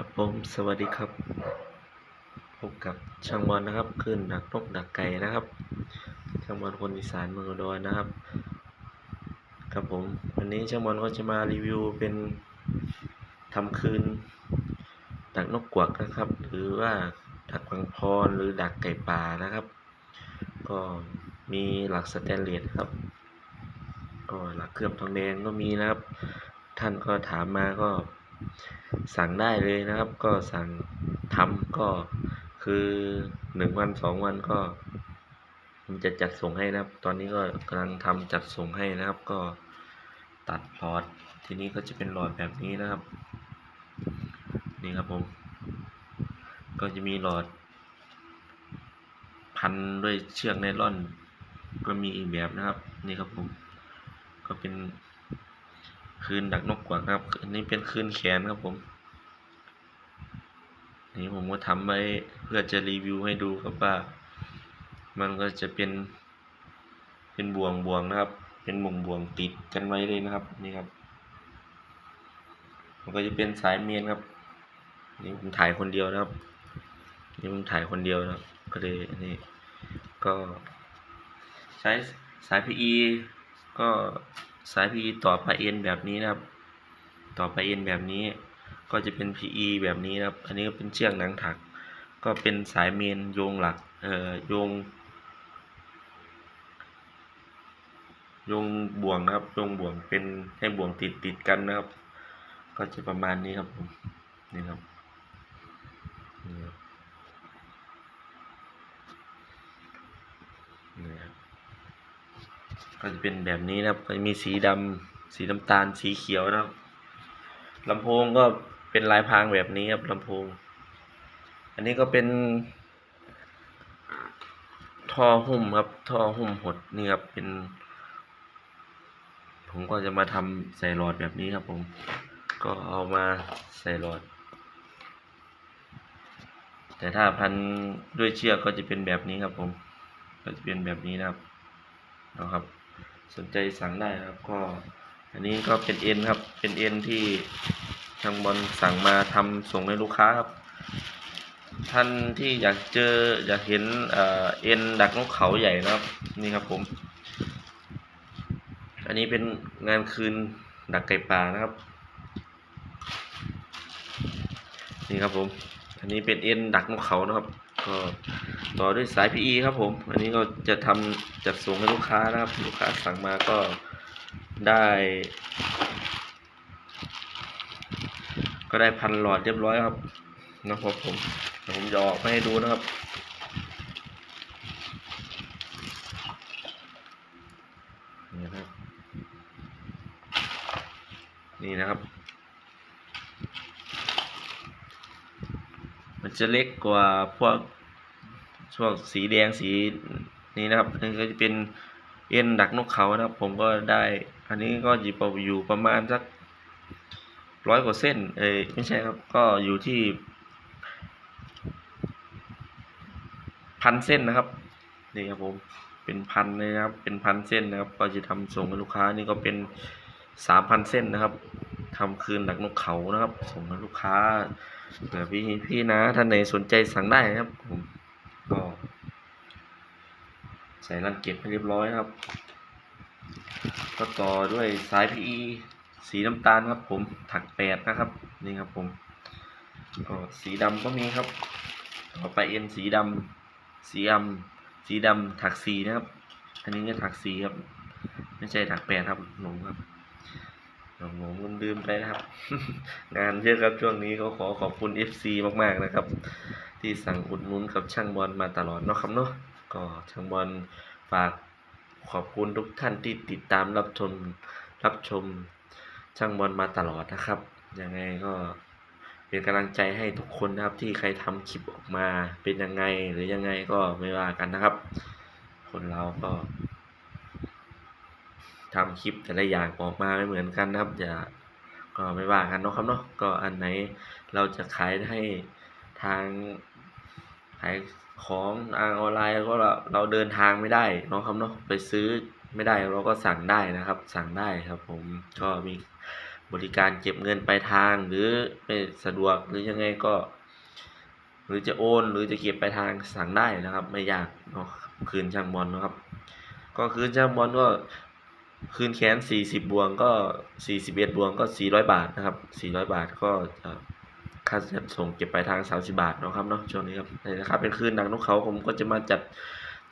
ครับผมสวัสดีครับพบกับช่างบอลนะครับขึ้นดักนกดักไก่นะครับ ช่างบอลคนอีสานเมืองอุดรนะครับ ครับผมวันนี้ช่างบอลก็จะมารีวิวเป็นทำคืน ดักนกกวักนะครับ หรือว่าดักวังพรหรือดักไก่ป่านะครับ ก็มีหลักสแตนเลสครับ ก็หลักเคลือบทองแดงก็มีนะครับ ท่านก็ถามมาก็ สั่งได้เลยนะครับ ก็สั่งทำก็คือหนึ่งวันสองวันก็ผมจะจัดส่งให้นะครับ ตอนนี้ก็กำลังทำจัดส่งให้นะครับ ก็ตัดหลอด ทีนี้ก็จะเป็นหลอดแบบนี้นะครับ นี่ครับผม ก็จะมีหลอด พันด้วยเชือกไนล่อน ก็มีอีกแบบนะครับ นี่ครับผม ก็เป็น คืนดักนกกวักครับอันนี้เป็นคืนแขนครับผม นี่ผมก็ทำไว้เพื่อจะรีวิวให้ดูครับว่า มันก็จะเป็น เป็นบ่วงบ่วงนะครับ เป็นบ่วงบ่วงติดกันไว้เลยนะครับนี่ครับ มันก็จะเป็นสายเมนครับ นี่ผมถ่ายคนเดียวนะครับ นี่ผมถ่ายคนเดียวนะครับก็เลยนนี้ก็ใช้สาย PE ก็ สาย PE ต่อปลายเอ็นแบบนี้นะครับ ต่อปลายเอ็นแบบนี้ ก็จะเป็น PE แบบนี้นะครับ อันนี้ก็เป็นเชือกหนังถัก ก็เป็นสายเมนโยงหลัก เอ่อโยงโยงบ่วงนะครับโยงบ่วงเป็นให้บ่วงติดติดกันนะครับ ก็จะประมาณนี้ครับผมนี่ครับนี่ครับนี่ครับ ก็จะเป็นแบบนี้นะครับก็จะมีสีดำสีน้ำตาลสีเขียวนะครับลำโพงก็เป็นลายพรางแบบนี้ครับลำโพง อันนี้ก็เป็นท่อหุ้มครับท่อหุ้มหดนี่ครับเป็น ผมก็จะมาทำใส่หลอดแบบนี้ครับผม ก็เอามาใส่หลอด แต่ถ้าพันด้วยเชือกก็จะเป็นแบบนี้ครับผม ก็จะเป็นแบบนี้นะครับนะครับ สนใจสั่งได้ครับก็อันนี้ก็เป็นเอ็นครับ เป็นเอ็นที่ทางบอลสั่งมาทำส่งให้ลูกค้าครับ ท่านที่อยากเจออยากเห็นเอ่อเอ็นดักนกเขาใหญ่นะครับ นี่ครับผม อันนี้เป็นงานคืนดักไก่ป่านะครับ นี่ครับผม อันนี้เป็นเอ็นดักนกเขานะครับ ก็ต่อด้วยสาย PE ครับผม อันนี้ก็จะทำจัดส่งให้ลูกค้านะครับ ลูกค้าสั่งมาก็ได้ ก็ได้พันหลอดเรียบร้อยครับนะครับผมผมจะออกมาให้ดูนะครับนี่นะครับนี่นะครับ มันจะเล็กกว่าพวก พวกสีแดงสีนี้นะครับนี่ก็จะเป็นเอ็นดักนกเขานะครับ ผมก็ได้ อันนี้ก็อยู่ประอยู่ประมาณสักร้อยกว่าเส้น เอ้ยไม่ใช่ครับ ก็อยู่ที่พันเส้นนะครับนี่ครับผมเป็นพันเลยนะครับ เป็นพันเส้นนะครับ ก็จะทำส่งให้ลูกค้านี่ก็เป็นสามพันเส้นนะครับทำคืนดักนกเขานะครับ ส่งให้ลูกค้าเผื่อพี่พี่นะท่านไหนสนใจสั่งได้นะครับผม ก็ใส่รังเก็บให้เรียบร้อยนะครับ ก็ต่อด้วยสาย PE สีน้ำตาลครับผมถักแปดนะครับนี่ครับผมก็สีดำก็มีครับ ต่อไปเอ็นสีดำสีดำสีดำถักสีนะครับ อันนี้ก็ถักสีครับ ไม่ใช่ถักแปดครับหลงครับหลงหลงลืมไปนะครับ งานเยอะครับช่วงนี้ก็ขอขอบคุณ FC มากๆนะครับ ที่สั่งอุดหนุนกับช่างบอลมาตลอดเนาะครับเนาะก็ช่างบอลฝากขอบคุณทุกท่านที่ติดตามรับชมรับชมช่างบอลมาตลอดนะครับยังไงก็เป็นกำลังใจให้ทุกคนนะครับที่ใครทำคลิปออกมาเป็นยังไงหรือยังไงก็ไม่ว่ากันนะครับ คนเราก็ทำคลิปแต่ละอย่างออกมาไม่เหมือนกันนะครับอย่าก็ไม่ว่ากันเนาะครับเนาะก็อันไหนเราจะขายให้ทาง ขายของทางออนไลน์ก็เราเราเดินทางไม่ได้เนาะครับเนาะไปซื้อไม่ได้เราก็สั่งได้นะครับ สั่งได้ครับผมก็มีบริการเก็บเงินปลายทางหรือไม่สะดวกหรือยังไงก็ หรือจะโอนหรือจะเก็บปลายทางสั่งได้นะครับ ไม่ยากเนาะคืนช่างบอลนะครับ ก็คืนช่างบอลก็คืนแขน40 บวงก็ 41 บวงก็ 400 บาทนะครับ 400 บาทก็จะ ค่าจัดส่งเก็บปลายทาง30 บาทนะครับเนาะช่วงนี้ครับนี่นะครับเป็นคืนดังนกเขาผมก็จะมาจัด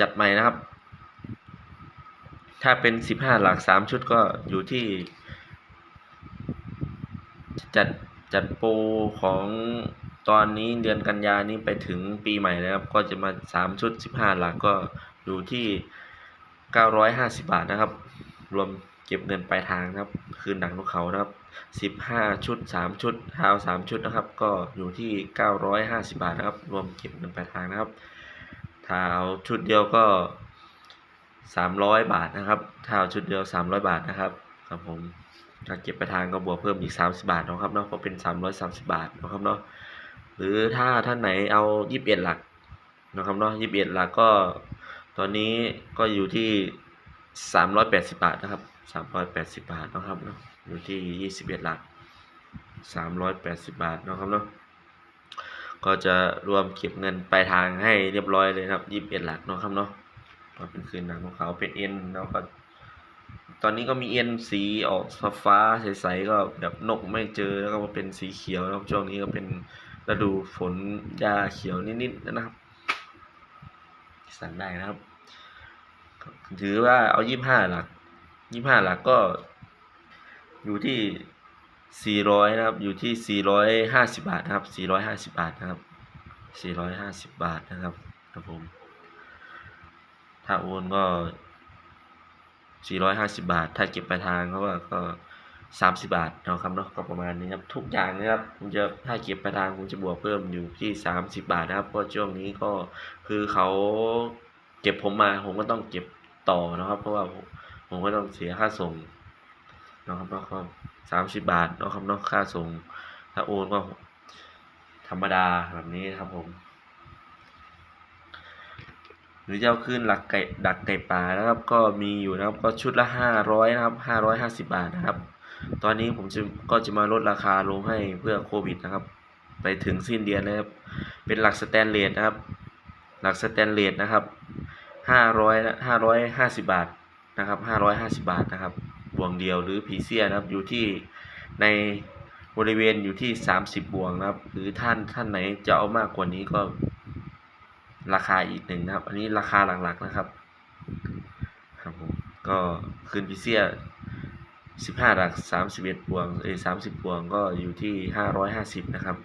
จัดใหม่นะครับ ถ้าเป็น 15 หลัก 3 ชุดก็อยู่ที่ จัดจัดโปรของตอนนี้เดือนกันยานี้ไปถึงปีใหม่แล้วครับ ก็จะมา 3 ชุด 15 หลักก็อยู่ที่ 950 บาทนะครับ รวมเก็บเงินปลายทางนะครับ คืนดังนกเขานะครับ 15 ชุด 3 ชุดฮาว 3 ชุดนะครับ ก็อยู่ที่ 950 บาทนะครับ รวมเก็บเงินปลายทางนะครับถ้าเอาชุดเดียวก็ 300 บาทนะครับถ้าเอาชุดเดียว 300 บาทนะครับครับผมถ้าเก็บปลายทางก็บวกเพิ่มอีก 30 บาทนะครับเนาะก็เป็น 330 บาทนะครับเนาะหรือถ้าท่านไหนเอา 21 หลักนะครับเนาะ21 หลักก็ตอนนี้ก็อยู่ที่ 380 บาทนะครับ 380 บาทนะครับเนาะ อยู่ที่ 21 หลัก 380 บาทนะครับเนาะก็จะรวมเก็บเงินปลายทางให้เรียบร้อยเลยนะครับ 21 หลักเนาะครับเนาะก็เป็นคืนหนังของเขาเป็นเอ็นแล้วก็ตอนนี้ก็มีเอ็นสีออกฟ้าๆใสๆก็แบบนกไม่เจอแล้วก็มาเป็นสีเขียวแล้วช่วงนี้ก็เป็นฤดูฝนหญ้าเขียวนิดๆนะครับสั่งได้นะครับ ถือว่าเอายี่ห้าหลักยี่ห้าหลักก็ อยู่ที่สี่ร้อยนะครับ อยู่ที่สี่ร้อยห้าสิบาทนะครับสี่ร้อยห้าสิบาทนะครับสี่ร้อยห้าสิบาทนะครับครับผม ถ้าโอนก็ 450 บาท ถ้าเก็บปลายทางเขาว่าก็ 30 บาทเนาะครับเนาะ ก็ประมาณนี้ครับ ทุกอย่างนะครับ ผมจะ ถ้าเก็บปลายทางผมจะบวกเพิ่มอยู่ที่ 30 บาทนะครับ เพราะช่วงนี้ก็คือเขาเก็บผมมา ผมก็ต้องเก็บต่อนะครับ เพราะว่าผมก็ต้องเสียค่าส่ง นาะครับเนาะก็30บาทนะครับเนาะค่าส่งถ้าโอนก็ธรรมดาแบบนี้ครับผม หรือจะเอาขึ้นหลักไก่ดักไก่ป่านะครับ ก็มีอยู่นะครับ ก็ชุดละห้าร้อยนะครับห้าร้อยห้าสิบาทนะครับ ตอนนี้ผมจะก็จะมาลดราคาลงให้เพื่อโควิดนะครับ ไปถึงสิ้นเดือนนะครับ เป็นหลักสแตนเลสนะครับ หลักสแตนเลสนะครับห้าร้อยห้าร้อยห้าสิบาทนะครับห้าร้อยห้าสิบาทนะครับ บ่วงเดียวหรือผีเสียนะครับ อยู่ที่ในบริเวณอยู่ที่สามสิบบ่วงนะครับ หรือท่านท่านไหนจะเอามากกว่านี้ก็ราคาอีกหนึ่งนะครับ อันนี้ราคาหลักๆนะครับ ครับผมก็คืนพิเซียสิบห้าหลักสามสิบเอ็ดพวงเอ้สามสิบพวงก็อยู่ที่ห้าร้อยห้าสิบนะครับ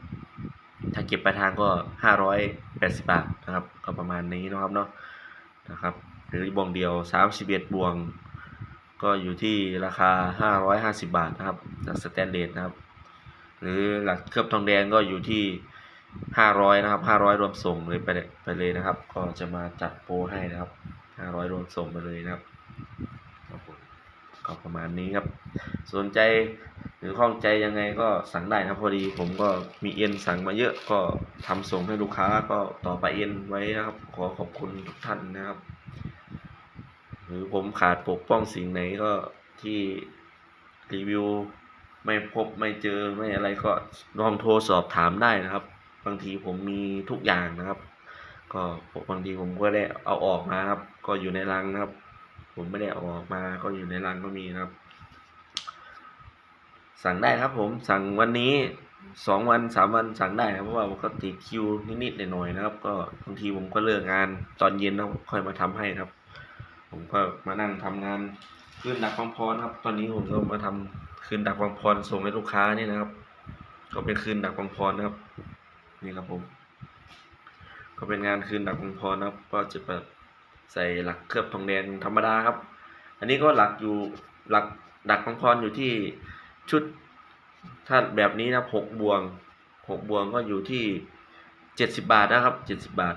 ถ้าเก็บปลายทางก็ห้าร้อยแปดสิบบาทนะครับ ก็ประมาณนี้นะครับเนาะนะครับ หรือบวงเดียวสามสิบเอ็ดบวง ก็อยู่ที่ราคาห้าร้อยห้าสิบาทนะครับจากสแตนเลสนะครับ หรือหลักเคลือบทองแดงก็อยู่ที่ห้าร้อยนะครับห้าร้อยรวมส่งเลยไปเลยไปเลยนะครับ ก็จะมาจัดโปรให้นะครับห้าร้อยรวมส่งไปเลยนะครับก็ประมาณนี้ครับ สนใจหรือข้องใจยังไงก็สั่งได้นะพอดี ผมก็มีเอ็นสั่งมาเยอะก็ทำส่งให้ลูกค้าก็ต่อไปเอ็นไว้นะครับ ขอขอบคุณทุกท่านนะครับ หรือผมขาดปกป้องสิ่งไหนก็ที่รีวิวไม่พบไม่เจอไม่อะไรก็ลองโทรสอบถามได้นะครับ บางทีผมมีทุกอย่างนะครับ ก็บางทีผมก็ได้เอาออกมาครับ ก็อยู่ในรังนะครับ ผมไม่ได้เอาออกมา ก็อยู่ในรังก็มีนะครับ สั่งได้ครับผมสั่งวันนี้สองวันสามวันสั่งได้ครับเพราะว่าก็ติดคิวนิดๆหน่อยๆนะครับ ก็บางทีผมก็เลิกงานตอนเย็นแล้วค่อยมาทำให้ครับ ผมก็มานั่งทำงานคืนดักฟังพรครับ ตอนนี้ผมก็มาทำคืนดักฟังพรส่งให้ลูกค้านี่นะครับ ก็เป็นคืนดักฟังพรนะครับ นี่ครับผม ก็เป็นงานคืนดักฟังพรนะครับ ก็จะแบบใส่หลักเคลือบทองแดงธรรมดาครับ อันนี้ก็หลักอยู่หลักดักฟังพรอยู่ที่ชุดถ้าแบบนี้นะหกบวงหกบวงก็อยู่ที่เจ็ดสิบาทนะครับเจ็ดสิบาท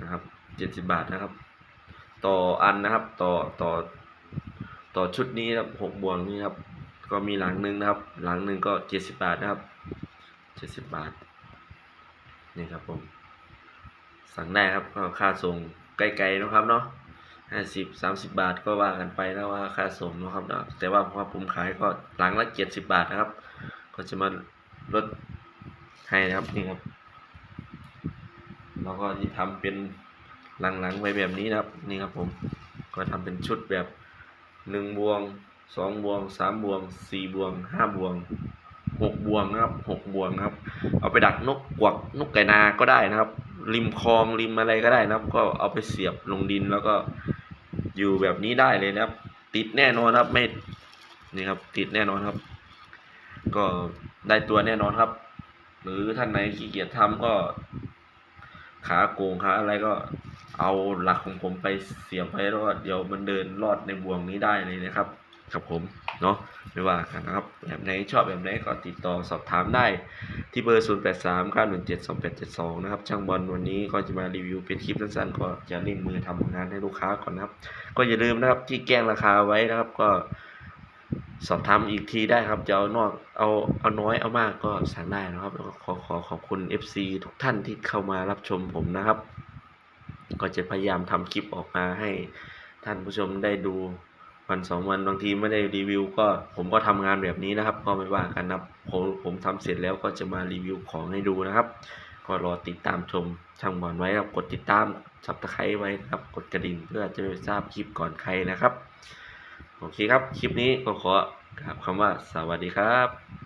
นะครับเจ็ดสิบาทนะครับ ต่ออันนะครับ ต่อต่อต่อชุดนี้ครับหกบวงนี้ครับ ก็มีหลังหนึ่งนะครับ หลังหนึ่งก็เจ็ดสิบาทนะครับเจ็ดสิบาทนี่ครับผมสั่งได้ครับก็ค่าส่งไกลๆนะครับเนาะห้าสิบสามสิบบาทก็ว่ากันไปนะว่าค่าส่งนะครับเนาะแต่ว่าพอผมขายก็หลังละเจ็ดสิบบาทนะครับ ก็จะมาลดให้นะครับนี่ครับแล้วก็ที่ทำเป็น หลังๆไว้แบบนี้นะครับนี่ครับผมก็ทำเป็นชุดแบบหนึ่งบวงสองบวงสามบวงสี่บวงห้าบวงหกบวงนะครับหกบวงนะครับ เอาไปดักนกกวักนกไก่นาก็ได้นะครับ ริมคลองริมอะไรก็ได้นะครับ ก็เอาไปเสียบลงดินแล้วก็อยู่แบบนี้ได้เลยนะครับ ติดแน่นอนครับไม่นี่ครับ ติดแน่นอนครับ ก็ได้ตัวแน่นอนครับ หรือท่านไหนขี้เกียจทำก็ ขาโกงขาอะไรก็ เอาหลักของผมไปเสียบไว้แล้วก็เดี๋ยวมันเดินรอดในบ่วงนี้ได้เลยนะครับครับผมเนาะไม่ว่ากันนะครับแบบไหนชอบแบบไหนก็ติดต่อสอบถามได้ที่เบอร์ 0 8 3 9 1 7 2 8 7 2 นะครับ ช่างบอลวันนี้ก็จะมารีวิวเป็นคลิปสั้นๆ ก็จะเร่งมือทำงานให้ลูกค้าก่อนนะครับ ก็อย่าลืมนะครับที่แจ้งราคาไว้นะครับก็สอบถามอีกทีได้ครับจะเอานอกเอาเอาน้อยเอามากก็สั่งได้นะครับแล้วก็ขอขอขอบคุณ FC ทุกท่านที่เข้ามารับชมผมนะครับ ก็จะพยายามทำคลิปออกมาให้ท่านผู้ชมได้ดูวันสองวันบางทีไม่ได้รีวิว ก็ผมก็ทำงานแบบนี้นะครับ ก็ไม่ว่ากันนับผมผมทำเสร็จแล้วก็จะมารีวิวของให้ดูนะครับ ก็รอติดตามชมช่างบอลไว้ครับกดติดตามสับตะไคร้ไว้นะครับ กดกระดิ่งเพื่อจะได้ทราบคลิปก่อนใครนะครับโอเคครับ คลิปนี้ก็ขอกราบคำว่าสวัสดีครับ